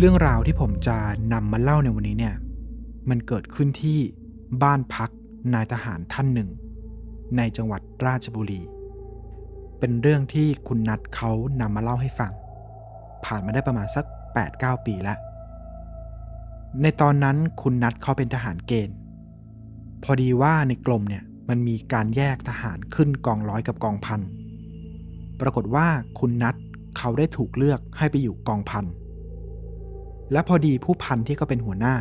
เรื่องราวที่ผมจะนำมาเล่าในวันนี้เนี่ย มันเกิดขึ้นที่บ้านพักนายทหารท่านหนึ่ง ในจังหวัดราชบุรี เป็นเรื่องที่คุณนัทเขานำมาเล่าให้ฟัง ผ่านมาได้ประมาณสัก 8-9 ปีแล้วในตอนนั้นคุณนัทเขาเป็นทหารเกณฑ์ พอดีว่าในกรมเนี่ยมันมีการแยกทหารขึ้นกองร้อยกับกองพันปรากฏว่าคุณนัทเขาได้ถูกเลือกให้ไปอยู่กองพัน และพอดีผู้พันที่เขาเป็นหัวหน้า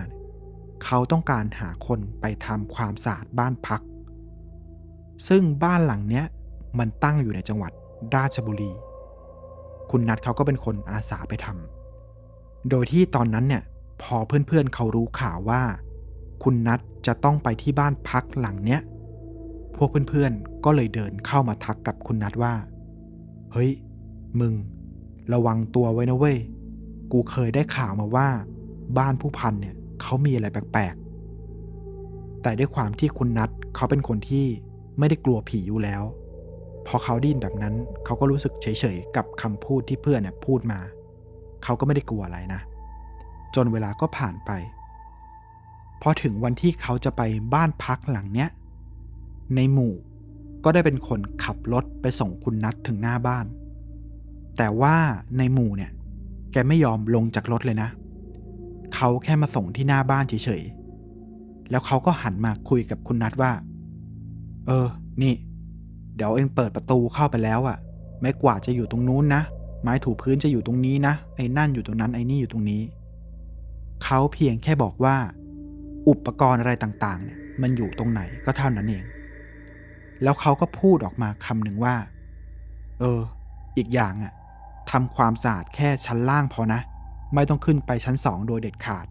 เขาต้องการหาคนไปทำความสะอาดบ้านพัก ซึ่งบ้านหลังเนี้ยมันตั้งอยู่ในจังหวัดราชบุรี คุณนัทเขาก็เป็นคนอาสาไปทำโดยที่ตอนนั้นเนี่ยพอเพื่อนๆเขารู้ข่าวว่า คุณนัทจะต้องไปที่บ้านพักหลังเนี้ย พวกเพื่อนๆก็เลยเดินเข้ามาทักกับคุณนัทว่า เฮ้ย มึง ระวังตัวไว้นะเว้ย กูเคยได้ข่าวมาว่า บ้านผู้พันเนี่ยเขามีอะไรแปลกๆ แต่ด้วยความที่คุณนัทเขาเป็นคนที่ไม่ได้กลัวผีอยู่แล้ว พอเขาดยินแบบนั้นเขาก็รู้สึกเฉยๆ กับคำพูดที่เพื่อนเนี่ยพูดมา เขาก็ไม่ได้กลัวอะไรนะ จนเวลาก็ผ่านไป พอถึงวันที่เขาจะไปบ้านพักหลังเนี้ย ในหมู่ก็ได้เป็นคนขับรถไปส่งคุณนัทถึงหน้าบ้าน แต่ว่าในหมู่เนี่ย แกไม่ยอมลงจากรถเลยนะ เขาแค่มาส่งที่หน้าบ้านเฉยๆ แล้วเขาก็หันมาคุยกับคุณนัทว่า เออ นี่ เดี๋ยวเองเปิดประตูเข้าไปแล้วอะ่ะ ไม้กวาดจะอยู่ตรงนู้นนะ ไม้ถูพื้นจะอยู่ตรงนี้นะ ไอ้นั่นอยู่ตรงนั้นไอ้นี่อยู่ตรงนี้ เขาเพียงแค่บอกว่า อุปกรณ์อะไรต่างๆ เนี่ย มันอยู่ตรงไหนก็เท่านั้นเอง แล้วเขาก็พูดออกมาคำหนึ่งว่า เออ อีกอย่างอะ่ะ ทำความสะอาดแค่ชั้นล่างพอนะ ไม่ต้องขึ้นไปชั้นสองโดยเด็ดขาด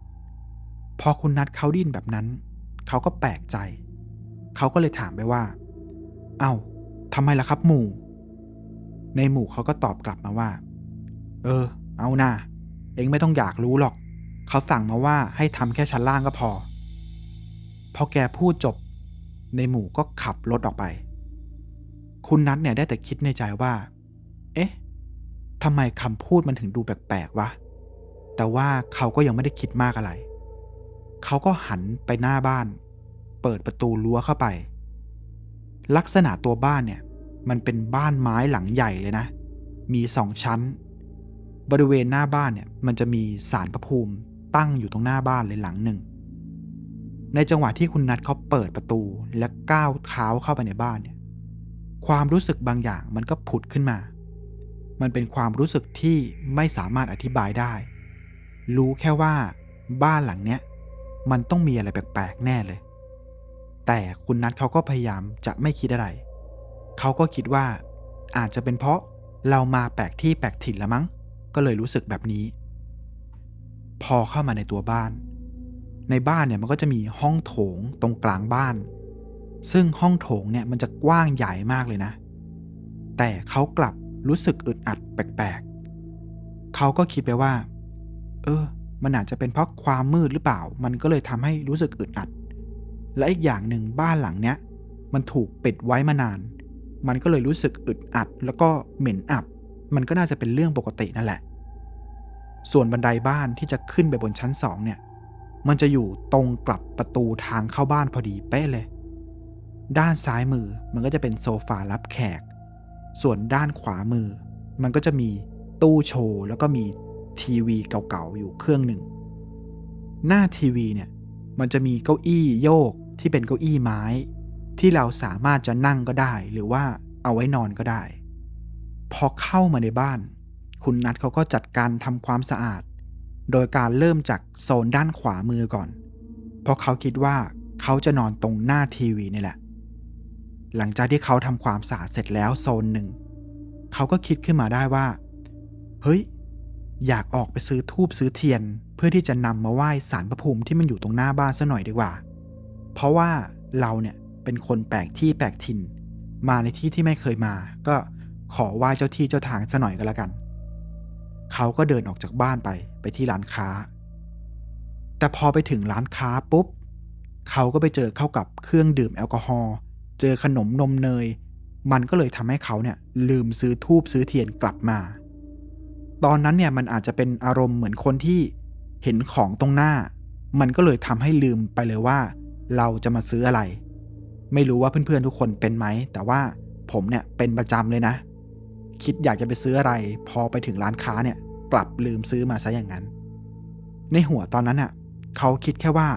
พอคุณนัดเขาดิ้นแบบนั้น เขาก็แปลกใจ เขาก็เลยถามไปว่า เอ้าทำไมล่ะครับหมู่ ในหมู่เขาก็ตอบกลับมาว่า เออ เอานะ่าเองไม่ต้องอยากรู้หรอก เขาสั่งมาว่าให้ทำแค่ชั้นล่างก็พอ พอแกพูดจบ ในหมู่ก็ขับรถออกไป คุณนัทเนี่ยได้แต่คิดในใจว่า ทำไมคำพูดมันถึงดูแปลกๆวะ แต่ว่าเขาก็ยังไม่ได้คิดมากอะไร เขาก็หันไปหน้าบ้าน เปิดประตูรั้วเข้าไป ลักษณะตัวบ้านเนี่ย มันเป็นบ้านไม้หลังใหญ่เลยนะ มีสองชั้น บริเวณหน้าบ้านเนี่ย มันจะมีสารพระภูมิตั้งอยู่ตรงหน้าบ้านเลยหลังหนึ่ง ในจังหวะที่คุณนัทเขาเปิดประตูและก้าวเท้าเข้าไปในบ้านเนี่ย ความรู้สึกบางอย่างมันก็ผุดขึ้นมา มันเป็นความรู้สึกที่ไม่สามารถอธิบายได้ รู้แค่ว่าบ้านหลังเนี้ยมันต้องมีอะไรแปลกๆแน่เลย แต่คุณนัทเขาก็พยายามจะไม่คิดอะไร เขาก็คิดว่าอาจจะเป็นเพราะเรามาแปลกที่แปลกถิ่นละมั้ง ก็เลยรู้สึกแบบนี้ พอเข้ามาในตัวบ้าน ในบ้านเนี่ยมันก็จะมีห้องโถงตรงกลางบ้าน ซึ่งห้องโถงเนี่ยมันจะกว้างใหญ่มากเลยนะ แต่เขากลับ รู้สึกอึดอัดแปลกๆ เขาก็คิดไปว่า เออ มันอาจจะเป็นเพราะความมืดหรือเปล่า มันก็เลยทำให้รู้สึกอึดอัด และอีกอย่างหนึ่งบ้านหลังเนี้ย มันถูกปิดไว้มานาน มันก็เลยรู้สึกอึดอัด แล้วก็เหม็นอับ มันก็น่าจะเป็นเรื่องปกตินั่นแหละ ส่วนบันไดบ้านที่จะขึ้นไปบนชั้นสองเนี่ย มันจะอยู่ตรงกลับประตูทางเข้าบ้านพอดีเป๊ะเลย ด้านซ้ายมือมันก็จะเป็นโซฟารับแขก ส่วนด้านขวามือ มันก็จะมีตู้โชว์แล้วก็มีทีวีเก่าๆอยู่เครื่องหนึ่ง หน้าทีวีเนี่ยมันจะมีเก้าอี้โยกที่เป็นเก้าอี้ไม้ ที่เราสามารถจะนั่งก็ได้ หรือว่าเอาไว้นอนก็ได้ พอเข้ามาในบ้าน คุณนัทเขาก็จัดการทำความสะอาด โดยการเริ่มจากโซนด้านขวามือก่อน เพราะเขาคิดว่าเขาจะนอนตรงหน้าทีวีนี่แหละ หลังจากที่เขาทำความสะอาดเสร็จแล้วโซนหนึ่ง เขาก็คิดขึ้นมาได้ว่า เฮ้ย อยากออกไปซื้อทูบซื้อเทียน เพื่อที่จะนำมาไหว้สารพระภูมิที่มันอยู่ตรงหน้าบ้านซะหน่อยดีกว่า เพราะว่าเราเนี่ยเป็นคนแปลกที่แปลกถิ่น มาในที่ที่ไม่เคยมา ก็ขอไหว้เจ้าที่เจ้าทางซะหน่อยก็แล้วกัน เขาก็เดินออกจากบ้านไปไปที่ร้านค้า แต่พอไปถึงร้านค้าปุ๊บเขาก็ไปเจอเข้ากับเครื่องดื่มแอลกอฮอล์ เจอขนมนมเนย มันก็เลยทำให้เขาเนี่ยลืมซื้อทูบซื้อเทียนกลับมา ตอนนั้นเนี่ยมันอาจจะเป็นอารมณ์เหมือนคนที่เห็นของตรงหน้า มันก็เลยทำให้ลืมไปเลยว่า เราจะมาซื้ออะไร ไม่รู้ว่าเพื่อนๆทุกคนเป็นไหม แต่ว่าผมเนี่ยเป็นประจำเลยนะ คิดอยากจะไปซื้ออะไร พอไปถึงร้านค้าเนี่ยกลับลืมซื้อมาซะอย่างนั้น ในหัวตอนนั้นอะ เขาคิดแค่ว่า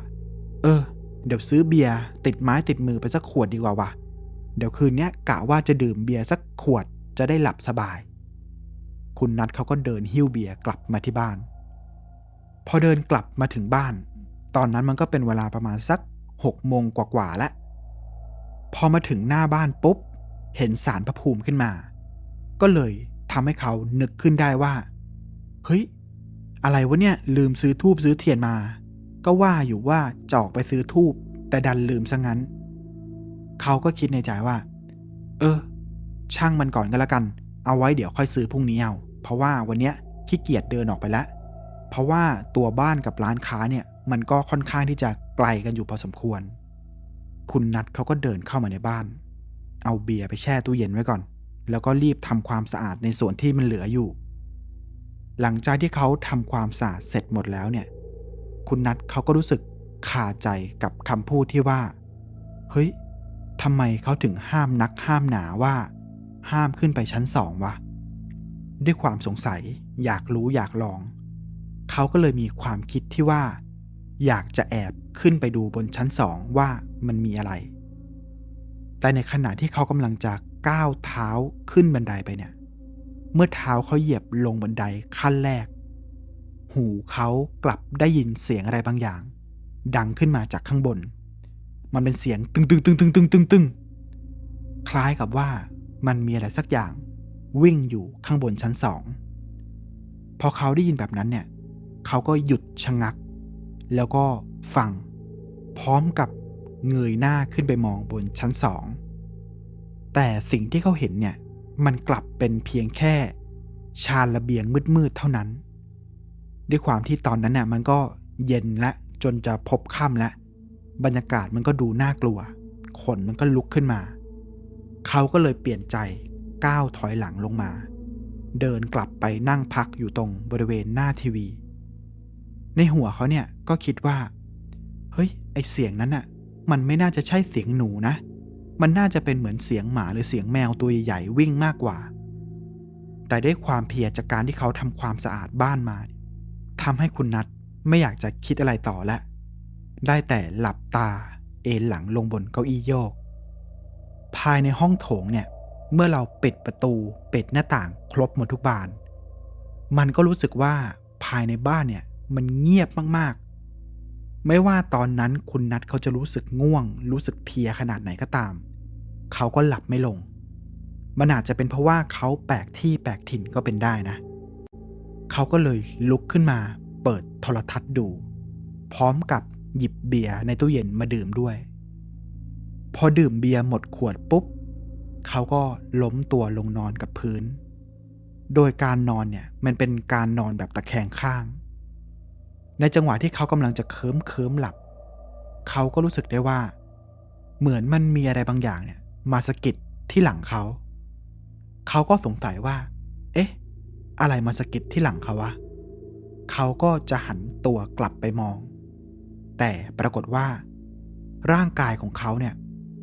เออ เดี๋ยวซื้อเบียร์ติดไม้ติดมือไปสักขวดดีกว่าวะเดี๋ยวคืนนี้กะว่าจะดื่มเบียร์สักขวดจะได้หลับสบาย คุณนัทเขาก็เดินหิ้วเบียร์กลับมาที่บ้าน พอเดินกลับมาถึงบ้าน ตอนนั้นมันก็เป็นเวลาประมาณสักหกโมงกว่าๆแล้ว พอมาถึงหน้าบ้านปุ๊บ เห็นสารพระภูมิขึ้นมา ก็เลยทำให้เขานึกขึ้นได้ว่า เฮ้ย อะไรวะเนี่ยลืมซื้อทูบซื้อเทียนมา ก็ว่าอยู่ว่าจะออกไปซื้อทูบแต่ดันลืมซะงั้น เขาก็คิดในใจว่า เออ ช่างมันก่อนก็แล้วกัน เอาไว้เดี๋ยวค่อยซื้อพรุ่งนี้เอา เพราะว่าวันเนี้ยขี้เกียจเดินออกไปแล้ว เพราะว่าตัวบ้านกับร้านค้าเนี่ย มันก็ค่อนข้างที่จะไกลกันอยู่พอสมควร คุณนัทเขาก็เดินเข้ามาในบ้าน เอาเบียร์ไปแช่ตู้เย็นไว้ก่อน แล้วก็รีบทำความสะอาดในส่วนที่มันเหลืออยู่ หลังจากที่เขาทำความสะอาดเสร็จหมดแล้วเนี่ย คุณนัทเขาก็รู้สึกคาใจกับคำพูดที่ว่า เฮ้ยทำไมเขาถึงห้ามนักห้ามหนาว่า ห้ามขึ้นไปชั้นสองวะ ด้วยความสงสัยอยากรู้อยากลอง เขาก็เลยมีความคิดที่ว่า อยากจะแอบขึ้นไปดูบนชั้นสองว่ามันมีอะไร แต่ในขณะที่เขากำลังจะก้าวเท้าขึ้นบันไดไปเนี่ย เมื่อเท้าเขาเหยียบลงบันไดขั้นแรก หูเขากลับได้ยินเสียงอะไรบางอย่าง ดังขึ้นมาจากข้างบน มันเป็นเสียงตึงตึงตึงตึงตึงตึงตึงคล้ายกับว่ามันมีอะไรสักอย่าง วิ่งอยู่ข้างบนชั้นสองพอเขาได้ยินแบบนั้นเนี่ยเขาก็หยุดชะงัก แล้วก็ฟัง พร้อมกับเงยหน้าขึ้นไปมองบนชั้นสองแต่สิ่งที่เขาเห็นเนี่ยมันกลับเป็นเพียงแค่ ชานระเบียงมืดๆเท่านั้น ด้วยความที่ตอนนั้นน่ะมันก็เย็นและจนจะพบค่ำแล้วบรรยากาศมันก็ดูน่ากลัว ขนมันก็ลุกขึ้นมา เขาก็เลยเปลี่ยนใจก้าวถอยหลังลงมา เดินกลับไปนั่งพักอยู่ตรงบริเวณหน้าทีวี ในหัวเขาเนี่ยก็คิดว่า เฮ้ย ไอเสียงนั้นน่ะ มันไม่น่าจะใช่เสียงหนูนะ มันน่าจะเป็นเหมือนเสียงหมาหรือเสียงแมวตัวใหญ่วิ่งมากกว่า แต่ด้วยความเพียรจากการที่เขาทำความสะอาดบ้านมา ทำให้คุณนัทไม่อยากจะคิดอะไรต่อแล้วได้แต่หลับตาเอนหลังลงบนเก้าอี้โยก ภายในห้องโถงเนี่ย เมื่อเราปิดประตูปิดหน้าต่างครบหมดทุกบาน มันก็รู้สึกว่าภายในบ้านเนี่ยมันเงียบมากๆ ไม่ว่าตอนนั้นคุณนัทเขาจะรู้สึกง่วง รู้สึกเพียขนาดไหนก็ตาม เขาก็หลับไม่ลง มันอาจจะเป็นเพราะว่าเขาแปลกที่แปลกถิ่นก็เป็นได้นะเเขาก็เลยลุกขึ้นมาเปิดโทรทัศน์ดู พร้อมกับหยิบเบียร์ในตู้เย็นมาดื่มด้วย พอดื่มเบียร์หมดขวดปุ๊บ เขาก็ล้มตัวลงนอนกับพื้น โดยการนอนเนี่ยมันเป็นการนอนแบบตะแคงข้าง ในจังหวะที่เขากำลังจะเคิมเคิมหลับ เขาก็รู้สึกได้ว่า เหมือนมันมีอะไรบางอย่างเนี่ย มาสะกิดที่หลังเขา เขาก็สงสัยว่า เอ๊ะ อะไรมาสะกิดที่หลังเขาวะ เขาก็จะหันตัวกลับไปมอง แต่ปรากฏว่า ร่างกายของเขาเนี่ย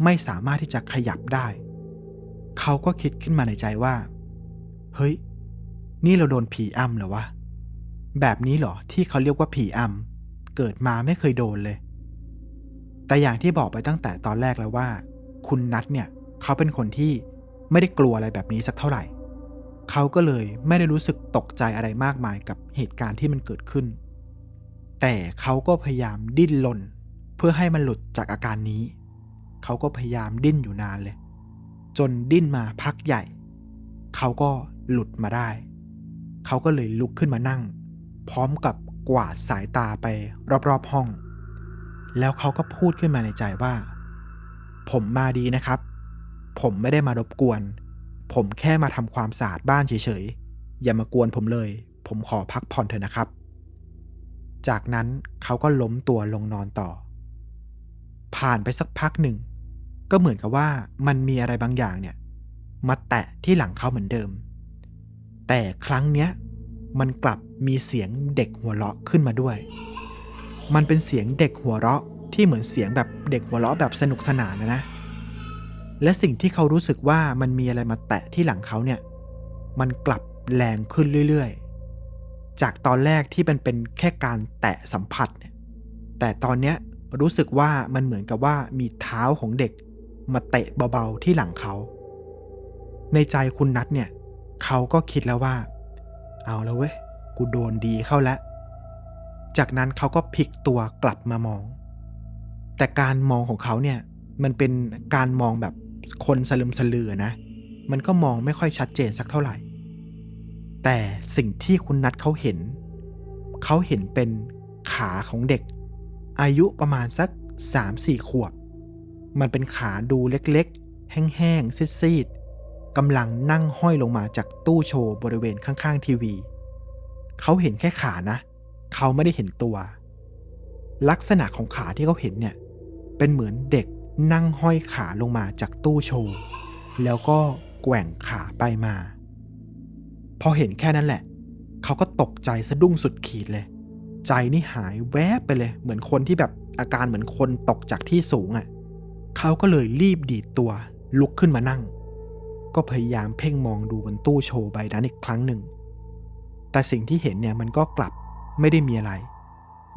ไม่สามารถที่จะขยับได้ เขาก็คิดขึ้นมาในใจว่า เฮ้ย นี่เราโดนผีอำเหรอวะ แบบนี้เหรอที่เขาเรียกว่าผีอำเกิดมาไม่เคยโดนเลย แต่อย่างที่บอกไปตั้งแต่ตอนแรกแล้วว่า คุณนัทเนี่ย เขาเป็นคนที่ไม่ได้กลัวอะไรแบบนี้สักเท่าไหร่ เขาก็เลยไม่ได้รู้สึกตกใจอะไรมากมายกับเหตุการณ์ที่มันเกิดขึ้น แต่เขาก็พยายามดิ้นรนเพื่อให้มันหลุดจากอาการนี้ เขาก็พยายามดิ้นอยู่นานเลย จนดิ้นมาพักใหญ่ เขาก็หลุดมาได้ เขาก็เลยลุกขึ้นมานั่ง พร้อมกับกวาดสายตาไปรอบๆห้อง แล้วเขาก็พูดขึ้นมาในใจว่า ผมมาดีนะครับ ผมไม่ได้มารบกวน ผมแค่มาทำความสะอาดบ้านเฉยๆ อย่ามากวนผมเลย ผมขอพักผ่อนเถอะนะครับ จากนั้นเขาก็ล้มตัวลงนอนต่อ ผ่านไปสักพักหนึ่ง ก็เหมือนกับว่ามันมีอะไรบางอย่างเนี่ย มาแตะที่หลังเขาเหมือนเดิม แต่ครั้งเนี้ยมันกลับมีเสียงเด็กหัวเราะขึ้นมาด้วย มันเป็นเสียงเด็กหัวเราะที่เหมือนเสียงแบบเด็กหัวเราะแบบสนุกสนานนะนะ และสิ่งที่เขารู้สึกว่ามันมีอะไรมาแตะที่หลังเขาเนี่ย มันกลับแรงขึ้นเรื่อยๆ จากตอนแรกที่มันเป็นแค่การแตะสัมผัสเนี่ย แต่ตอนเนี้ยรู้สึกว่ามันเหมือนกับว่ามีเท้าของเด็กมาเตะเบาๆที่หลังเขา ในใจคุณนัทเนี่ย เขาก็คิดแล้วว่า เอาแล้วเว้ย กูโดนดีเข้าแล้ว จากนั้นเขาก็พลิกตัวกลับมามอง แต่การมองของเขาเนี่ยมันเป็นการมองแบบ คนสลึมสลือนะ มันก็มองไม่ค่อยชัดเจนสักเท่าไหร่ แต่สิ่งที่คุณนัทเขาเห็น เขาเห็นเป็นขาของเด็ก อายุประมาณสัก3-4ขวบ มันเป็นขาดูเล็กๆ แห้งๆซีดๆกำลังนั่งห้อยลงมาจากตู้โชว์บริเวณข้างๆทีวี เขาเห็นแค่ขานะ เขาไม่ได้เห็นตัว ลักษณะของขาที่เขาเห็นเนี่ย เป็นเหมือนเด็ก นั่งห้อยขาลงมาจากตู้โชว์ แล้วก็แกว่งขาไปมา พอเห็นแค่นั้นแหละ เขาก็ตกใจสะดุ้งสุดขีดเลย ใจนี่หายแวบไปเลย เหมือนคนที่แบบอาการเหมือนคนตกจากที่สูงอะ่ะ เขาก็เลยรีบดีดตัว ลุกขึ้นมานั่ง ก็พยายามเพ่งมองดูบนตู้โชว์ใบนั้นอีกครั้งหนึ่ง แต่สิ่งที่เห็นเนี่ยมันก็กลับไม่ได้มีอะไร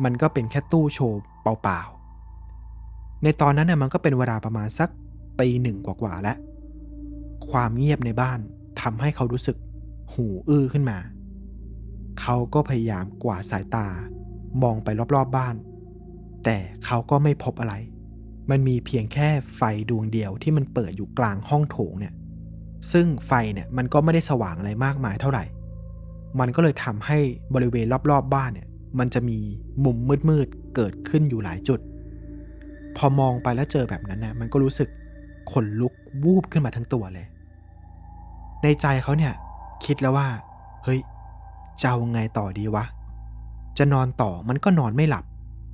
มันก็เป็นแค่ตู้โชว์เปล่าๆ ในตอนนั้นน่ะมันก็เป็นเวลาประมาณสักปีหนึ่งกว่าๆแล้วความเงียบในบ้านทำให้เขารู้สึกหูอื้อขึ้นมา เขาก็พยายามกวาดสายตามองไปรอบๆบบ้าน แต่เขาก็ไม่พบอะไร มันมีเพียงแค่ไฟดวงเดียวที่มันเปิดอยู่กลางห้องโถงเนี่ย ซึ่งไฟเนี่ยมันก็ไม่ได้สว่างอะไรมากมายเท่าไหร่ มันก็เลยทำให้บริเวณรอบๆบบ้านเนี่ย มันจะมีมุมมืดๆเกิดขึ้นอยู่หลายจุด พอมองไปแล้วเจอแบบนั้นนะมันก็รู้สึกขนลุกวูบขึ้นมาทั้งตัวเลย ในใจเขาเนี่ย คิดแล้วว่า เฮ้ยจะเอาไงต่อดีวะ จะนอนต่อมันก็นอนไม่หลับ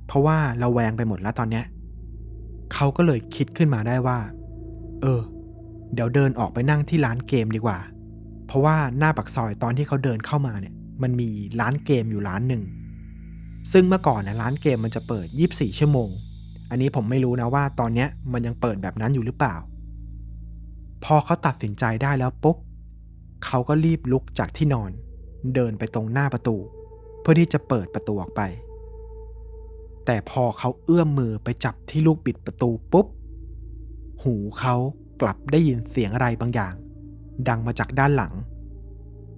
เพราะว่าเราแวงไปหมดแล้วตอนเนี้ยเขาก็เลยคิดขึ้นมาได้ว่า เออ เดี๋ยวเดินออกไปนั่งที่ร้านเกมดีกว่า เพราะว่าหน้าปักซอยตอนที่เขาเดินเข้ามาเนี่ย มันมีร้านเกมอยู่ร้านหนึ่งซึ่งเมื่อก่อนนะร้านเกมมันจะเปิด 24 ชั่วโมง อันนี้ผมไม่รู้นะว่าตอนเนี้ยมันยังเปิดแบบนั้นอยู่หรือเปล่า พอเขาตัดสินใจได้แล้วปุ๊บเขาก็รีบลุกจากที่นอน เดินไปตรงหน้าประตู เพื่อที่จะเปิดประตูออกไป แต่พอเขาเอื้อมมือไปจับที่ลูกบิดประตูปุ๊บ หูเขากลับได้ยินเสียงอะไรบางอย่าง ดังมาจากด้านหลัง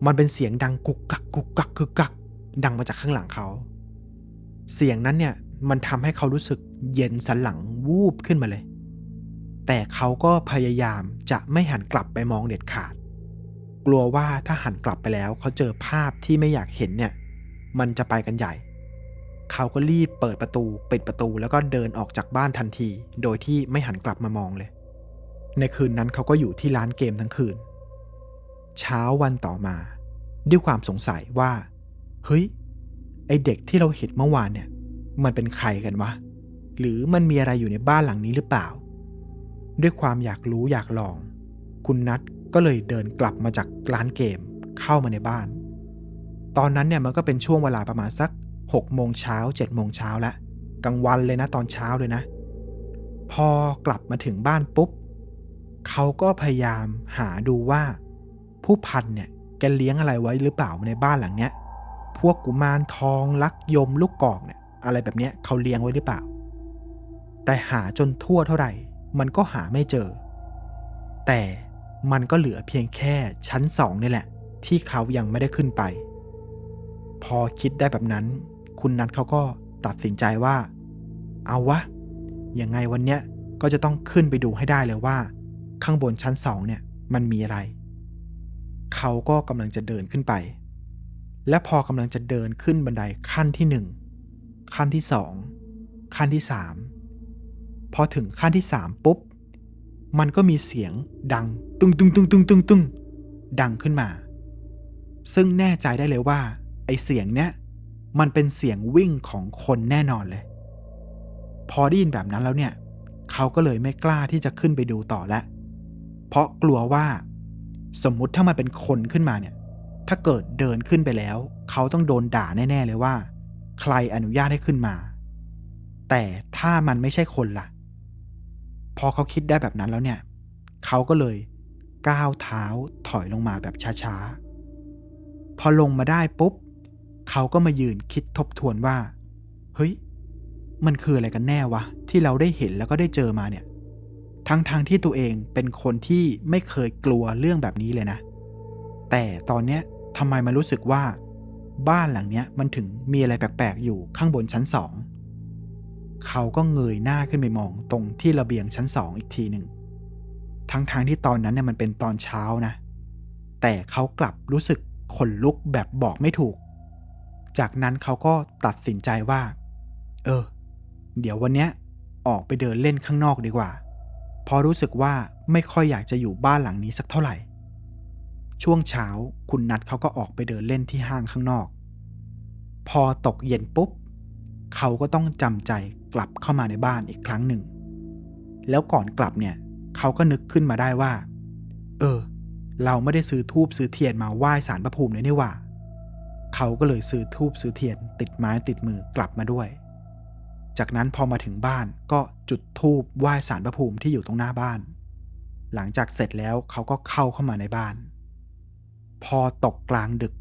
มันเป็นเสียงดังกุกกักกุกกักกุกกัก ดังมาจากข้างหลังเขา เสียงนั้นเนี่ย มันทำให้เขารู้สึกเย็นสันหลังวูบขึ้นมาเลย แต่เขาก็พยายามจะไม่หันกลับไปมองเด็ดขาด กลัวว่าถ้าหันกลับไปแล้ว เขาเจอภาพที่ไม่อยากเห็นเนี่ย มันจะไปกันใหญ่ เขาก็รีบเปิดประตูปิดประตูแล้วก็เดินออกจากบ้านทันที โดยที่ไม่หันกลับมามองเลย ในคืนนั้นเขาก็อยู่ที่ร้านเกมทั้งคืน เช้าวันต่อมา ด้วยความสงสัยว่า เฮ้ย ไอเด็กที่เราเห็นเมื่อวานเนี่ย มันเป็นใครกันวะ หรือมันมีอะไรอยู่ในบ้านหลังนี้หรือเปล่า ด้วยความอยากรู้อยากลอง คุณนัทก็เลยเดินกลับมาจากร้านเกมเข้ามาในบ้าน ตอนนั้นเนี่ยมันก็เป็นช่วงเวลาประมาณสัก6โมงเช้า7โมงเช้าแล้วกลางวันเลยนะตอนเช้าเลยนะ พอกลับมาถึงบ้านปุ๊บเขาก็พยายามหาดูว่า ผู้พันเนี่ยแกเลี้ยงอะไรไว้หรือเปล่าในบ้านหลังเนี้ย พวกกุมารทองลักยมลูกกอกเนี่ย อะไรแบบนี้เขาเลี้ยงไว้หรือเปล่า แต่หาจนทั่วเท่าไหร่ มันก็หาไม่เจอ แต่มันก็เหลือเพียงแค่ชั้นสองนี่แหละ ที่เขายังไม่ได้ขึ้นไป พอคิดได้แบบนั้น คุณนัทเขาก็ตัดสินใจว่า เอาวะยังไงวันเนี้ยก็จะต้องขึ้นไปดูให้ได้เลยว่า ข้างบนชั้นสองเนี่ยมันมีอะไร เขาก็กำลังจะเดินขึ้นไป และพอกำลังจะเดินขึ้นบันไดขั้นที่หนึ่ง ขั้นที่สองขั้นที่สามพอถึงขั้นที่สามปุ๊บ มันก็มีเสียงดังตึงตึงตึงตึงตึงตึงดังขึ้นมา ซึ่งแน่ใจได้เลยว่า ไอเสียงเนี้ยมันเป็นเสียงวิ่งของคนแน่นอนเลย พอได้ยินแบบนั้นแล้วเนี่ย เขาก็เลยไม่กล้าที่จะขึ้นไปดูต่อแล้วเพราะกลัวว่า สมมุติถ้ามันเป็นคนขึ้นมาเนี่ย ถ้าเกิดเดินขึ้นไปแล้ว เขาต้องโดนด่าแน่ ๆ เลยว่า ใครอนุญาตให้ขึ้นมา แต่ถ้ามันไม่ใช่คนล่ะ พอเขาคิดได้แบบนั้นแล้วเนี่ย เขาก็เลยก้าวเท้าถอยลงมาแบบช้าๆ พอลงมาได้ปุ๊บ เขาก็มายืนคิดทบทวนว่า เฮ้ย มันคืออะไรกันแน่วะ ที่เราได้เห็นแล้วก็ได้เจอมาเนี่ย ทั้งๆทที่ตัวเองเป็นคนที่ไม่เคยกลัวเรื่องแบบนี้เลยนะ แต่ตอนเนี้ยทำไมมารู้สึกว่า บ้านหลังเนี้ยมันถึงมีอะไรแปลกๆอยู่ข้างบนชั้นสองเขาก็เงยหน้าขึ้นไปมองตรงที่ระเบียงชั้นสองอีกทีหนึ่งทั้งๆทที่ตอนนั้นเนี่ยมันเป็นตอนเช้านะ แต่เขากลับรู้สึกขนลุกแบบบอกไม่ถูก จากนั้นเขาก็ตัดสินใจว่า เออ เดี๋ยววันเนี้ยออกไปเดินเล่นข้างนอกดีกว่า เพราะรู้สึกว่าไม่ค่อยอยากจะอยู่บ้านหลังนี้สักเท่าไหร่ ช่วงเช้าคุณนัดเขาก็ออกไปเดินเล่นที่ห้างข้างนอก พอตกเย็นปุ๊บ เขาก็ต้องจำใจกลับเข้ามาในบ้านอีกครั้งหนึ่ง แล้วก่อนกลับเนี่ย เขาก็นึกขึ้นมาได้ว่า เออ เราไม่ได้ซื้อทูบซื้อเทียนมาไหว้สารพระภูมิเลยนี่หว่า เขาก็เลยซื้อทูบซื้อเทียน ติดไม้ติดมือกลับมาด้วย จากนั้นพอมาถึงบ้านก็จุดธูปไหว้สารพระภูมิที่อยู่ตรงหน้าบ้าน หลังจากเสร็จแล้วเขาก็เข้าเข้ามาในบ้าน พอตกกลางดึก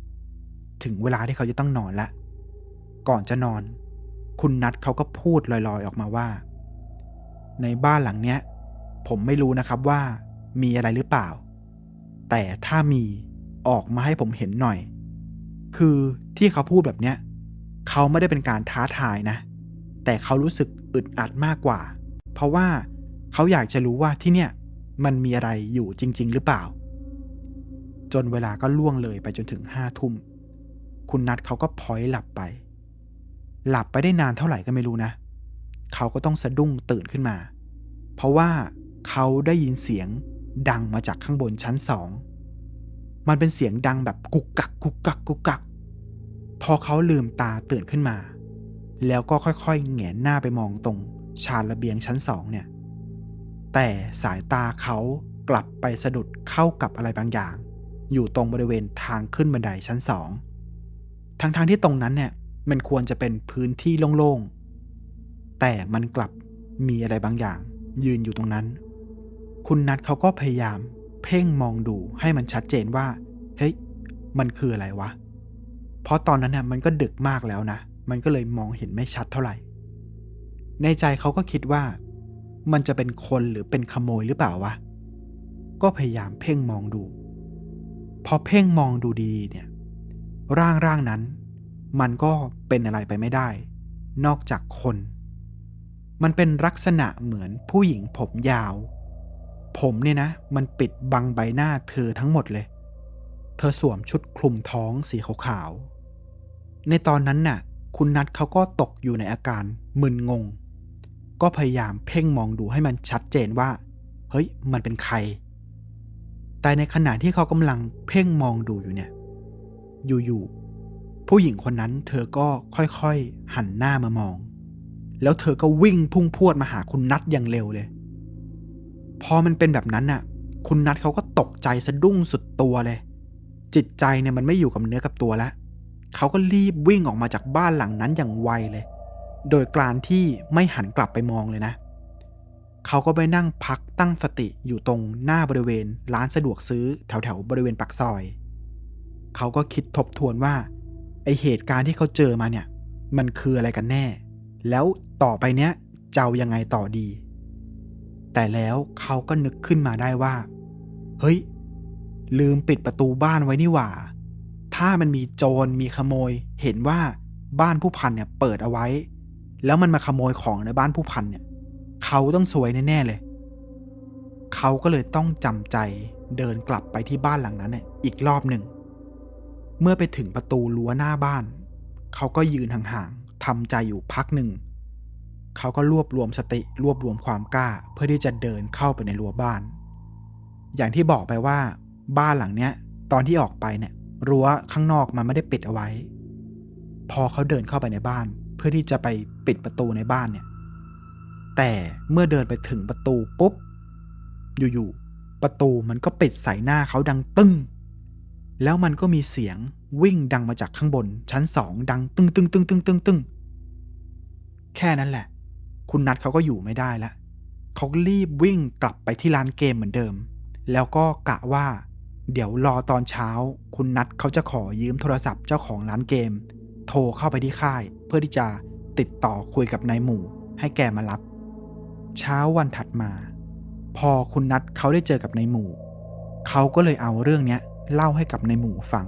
ถึงเวลาที่เขาจะต้องนอนละ ก่อนจะนอน คุณนัทเขาก็พูดลอยๆออกมาว่า ในบ้านหลังเนี้ย ผมไม่รู้นะครับว่ามีอะไรหรือเปล่า แต่ถ้ามีออกมาให้ผมเห็นหน่อย คือที่เขาพูดแบบเนี้ยเขาไม่ได้เป็นการท้าทายนะ แต่เขารู้สึกอึดอัดมากกว่า เพราะว่าเขาอยากจะรู้ว่าที่เนี่ยมันมีอะไรอยู่จริง ๆ หรือเปล่า จนเวลาก็ล่วงเลยไปจนถึงห้าทุ่ม คุณนัทเขาก็พลอยหลับไป หลับไปได้นานเท่าไหร่ก็ไม่รู้นะ เขาก็ต้องสะดุ้งตื่นขึ้นมา เพราะว่าเขาได้ยินเสียงดังมาจากข้างบนชั้นสอง มันเป็นเสียงดังแบบกุกกักกุกกักกุกกัก พอเขาลืมตาตื่นขึ้นมา แล้วก็ค่อยๆแหงนหน้าไปมองตรงชานระเบียงชั้นสองเนี่ย แต่สายตาเขากลับไปสะดุดเข้ากับอะไรบางอย่าง อยู่ตรงบริเวณทางขึ้นบันไดชั้นสองทั้งๆทที่ตรงนั้นเนี่ยมันควรจะเป็นพื้นที่โล่งๆ แต่มันกลับมีอะไรบางอย่าง ยืนอยู่ตรงนั้น คุณนัทเขาก็พยายาม เพ่งมองดูให้มันชัดเจนว่า เฮ้ย มันคืออะไรวะ เพราะตอนนั้นน่ะมันก็ดึกมากแล้วนะ มันก็เลยมองเห็นไม่ชัดเท่าไหร่ ในใจเขาก็คิดว่า มันจะเป็นคนหรือเป็นขโมยหรือเปล่าวะ ก็พยายามเพ่งมองดู พอเพ่งมองดูดีๆเนี่ยร่างร่างนั้น มันก็เป็นอะไรไปไม่ได้ นอกจากคน มันเป็นลักษณะเหมือนผู้หญิงผมยาว ผมเนี่ยนะ มันปิดบังใบหน้าเธอทั้งหมดเลย เธอสวมชุดคลุมท้องสีขาวๆในตอนนั้นน่ะ คุณนัทเขาก็ตกอยู่ในอาการมึนงง ก็พยายามเพ่งมองดูให้มันชัดเจนว่า เฮ้ย มันเป็นใคร แต่ในขณะที่เขากำลังเพ่งมองดูอยู่เนี่ย อยู่ๆผู้หญิงคนนั้น เธอก็ค่อยๆหันหน้ามามอง แล้วเธอก็วิ่งพุ่งพรวดมาหาคุณนัทอย่างเร็วเลย พอมันเป็นแบบนั้นน่ะ คุณนัทเขาก็ตกใจสะดุ้งสุดตัวเลย จิตใจเนี่ยมันไม่อยู่กับเนื้อกับตัวแล้วเขาก็รีบวิ่งออกมาจากบ้านหลังนั้นอย่างไวเลย โดยการที่ไม่หันกลับไปมองเลยนะเขาก็ไปนั่งพักตั้งสติอยู่ตรงหน้าบริเวณร้านสะดวกซื้อแถวๆบริเวณปากซอย เขาก็คิดทบทวนว่าไอเหตุการณ์ที่เขาเจอมาเนี่ย มันคืออะไรกันแน่ แล้วต่อไปเนี้ยจะเอายังไงต่อดี แต่แล้วเขาก็นึกขึ้นมาได้ว่า เฮ้ย ลืมปิดประตูบ้านไว้นี่หว่า ถ้ามันมีโจรมีขโมย เห็นว่าบ้านผู้พันเนี่ยเปิดเอาไว้ แล้วมันมาขโมยของในบ้านผู้พันเนี่ย เขาต้องสวยแน่ๆเลย เขาก็เลยต้องจำใจเดินกลับไปที่บ้านหลังนั้นอีกรอบหนึ่ง เมื่อไปถึงประตูรั้วหน้าบ้าน เขาก็ยืนห่างๆทำใจอยู่พักหนึ่ง เขาก็รวบรวมสติรวบรวมความกล้า เพื่อที่จะเดินเข้าไปในรั้วบ้าน อย่างที่บอกไปว่าบ้านหลังเนี้ย ตอนที่ออกไปเนี่ย รั้วข้างนอกมันไม่ได้ปิดเอาไว้ พอเขาเดินเข้าไปในบ้าน เพื่อที่จะไปปิดประตูในบ้านเนี่ย แต่เมื่อเดินไปถึงประตูปุ๊บ อยู่ๆ ประตูมันก็ปิดใส่หน้าเขาดังตึ้ง แล้วมันก็มีเสียงวิ่งดังมาจากข้างบน ชั้นสองดังตึงตึงตึงตึงตึงตึงแค่นั้นแหละ คุณนัทเขาก็อยู่ไม่ได้แล้วเขารีบวิ่งกลับไปที่ร้านเกมเหมือนเดิม แล้วก็กะว่า เดี๋ยวรอตอนเช้า คุณนัทเขาจะขอยืมโทรศัพท์เจ้าของร้านเกม โทรเข้าไปที่ค่าย เพื่อที่จะติดต่อคุยกับนายหมู่ ให้แกมารับ เช้าวันถัดมา พอคุณนัทเขาได้เจอกับนายหมู่ เขาก็เลยเอาเรื่องเนี้ยเล่าให้กับนายหมู่ฟัง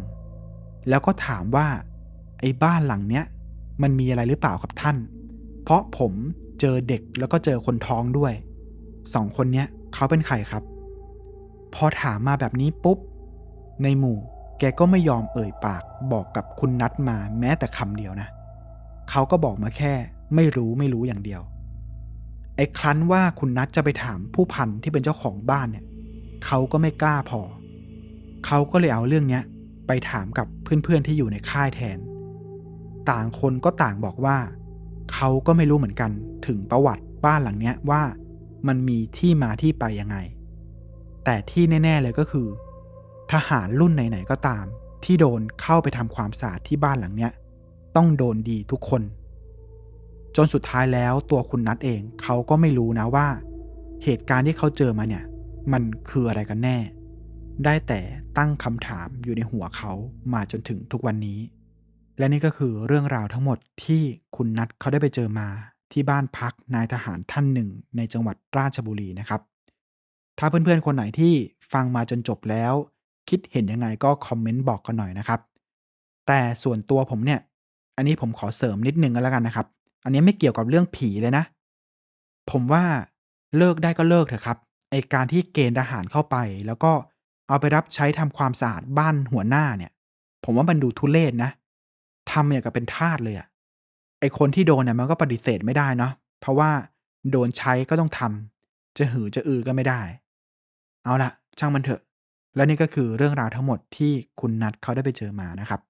แล้วก็ถามว่า ไอ้บ้านหลังเนี้ยมันมีอะไรหรือเปล่าครับท่าน เพราะผมเจอเด็กแล้วก็เจอคนท้องด้วย สองคนเนี้ยเขาเป็นใครครับ พอถามมาแบบนี้ปุ๊บ ในหมู่แกก็ไม่ยอมเอ่ยปากบอกกับคุณนัทมาแม้แต่คำเดียวนะ เขาก็บอกมาแค่ ไม่รู้ไม่รู้อย่างเดียว ไอ้ครั้นว่าคุณนัทจะไปถามผู้พันที่เป็นเจ้าของบ้านเนี่ยเขาก็ไม่กล้าพอ เขาก็เลยเอาเรื่องเนี้ยไปถามกับเพื่อนๆที่อยู่ในค่ายแทน ต่างคนก็ต่างบอกว่า เขาก็ไม่รู้เหมือนกันถึงประวัติบ้านหลังเนี้ยว่ามันมีที่มาที่ไปยังไง แต่ที่แน่ ๆเลยก็คือ ทหารรุ่นไหนๆก็ตาม ที่โดนเข้าไปทำความสะอาดที่บ้านหลังเนี้ย ต้องโดนดีทุกคน จนสุดท้ายแล้วตัวคุณนัทเองเขาก็ไม่รู้นะว่า เหตุการณ์ที่เขาเจอมาเนี่ย มันคืออะไรกันแน่ ได้แต่ตั้งคำถามอยู่ในหัวเขามาจนถึงทุกวันนี้ และนี่ก็คือเรื่องราวทั้งหมดที่คุณนัทเขาได้ไปเจอมาที่บ้านพักนายทหารท่านหนึ่งในจังหวัดราชบุรีนะครับ ถ้าเพื่อนๆคนไหนที่ฟังมาจนจบแล้ว คิดเห็นยังไงก็คอมเมนต์บอกกันหน่อยนะครับ แต่ส่วนตัวผมเนี่ย อันนี้ผมขอเสริมนิดนึงก็แล้วกันนะครับ อันนี้ไม่เกี่ยวกับเรื่องผีเลยนะ ผมว่าเลิกได้ก็เลิกเถอะครับไอการที่เกณฑ์ทหารเข้าไป แล้วก็เอาไปรับใช้ทำความสะอาดบ้านหัวหน้าเนี่ย ผมว่ามันดูทุเรศนะทำอย่างกับเป็นทาสเลยอะไอคนที่โดนเนี่ยมันก็ปฏิเสธไม่ได้เนาะเพราะว่าโดนใช้ก็ต้องทำจะหือจะอือก็ไม่ได้ เอาละช่างมันเถอะ และนี่ก็คือเรื่องราวทั้งหมดที่คุณนัทเขาได้ไปเจอมานะครับ